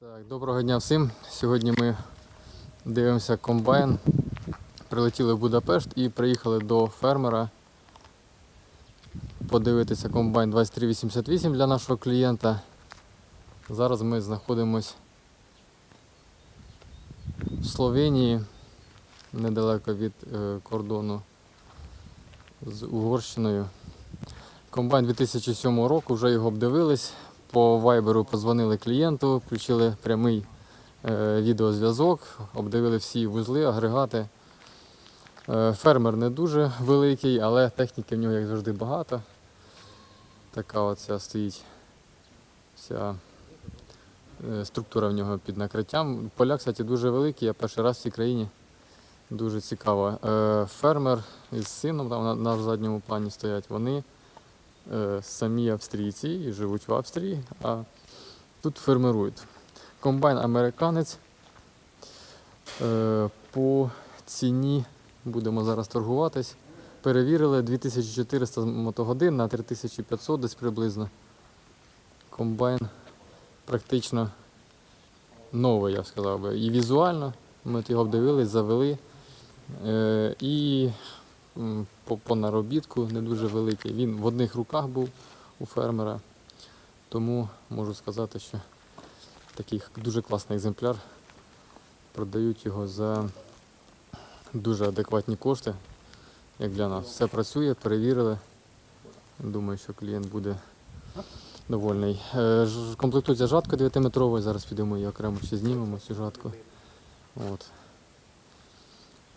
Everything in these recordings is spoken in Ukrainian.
Так, доброго дня всім. Сьогодні ми дивимося комбайн. Прилетіли в Будапешт і приїхали до фермера подивитися комбайн 2388 для нашого клієнта. Зараз ми знаходимось в Словенії, недалеко від е, кордону з Угорщиною. Комбайн 2007 року, вже його обдивились. По вайберу позвонили клієнту, включили прямий е, відеозв'язок, обдивили всі вузли, агрегати. Е, фермер не дуже великий, але техніки в нього, як завжди, багато. Така оця стоїть вся е, структура в нього під накриттям. Поля, кстати, дуже великі, я перший раз в цій країні. Дуже цікаво. Фермер із сином там на, задньому плані стоять. Вони самі австрійці і живуть в Австрії, а тут фермерують. Комбайн американець. Е, по ціні будемо зараз торгуватись. Перевірили 2400 мотогодин на 3500 десь приблизно. Комбайн практично новий, я б сказав би. І візуально ми його обдивились, завели. Е, і по, по наробітку не дуже великий. Він в одних руках був у фермера. Тому можу сказати, що такий дуже класний екземпляр. Продають його за дуже адекватні кошти, як для нас. Все працює, перевірили. Думаю, що клієнт буде довольний. Е, Комплектується жатка 9-метровою, зараз підемо її окремо ще знімемо цю жатку. От.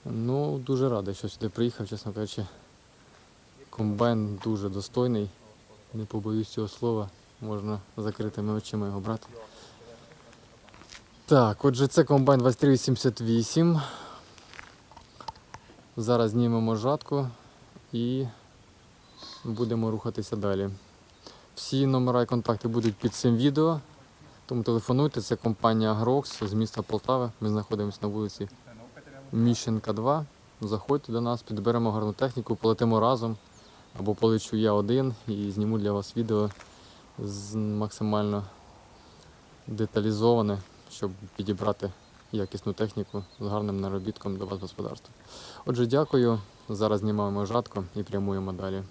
Ну, дуже радий, що сюди приїхав, чесно кажучи. Комбайн дуже достойний. Не побоюсь цього слова. Можна закритими очима його брати. Так, отже, це комбайн 2388. Зараз знімемо жатку і будемо рухатися далі. Всі номера і контакти будуть під цим відео. Тому телефонуйте, це компанія Агрокс з міста Полтави. Ми знаходимося на вулиці Міщенка 2. Заходьте до нас, підберемо гарну техніку, полетимо разом. Або полечу я один і зніму для вас відео з максимально деталізоване, щоб підібрати якісну техніку з гарним наробітком до вас господарства. Отже, дякую. Зараз знімаємо жатко і прямуємо далі.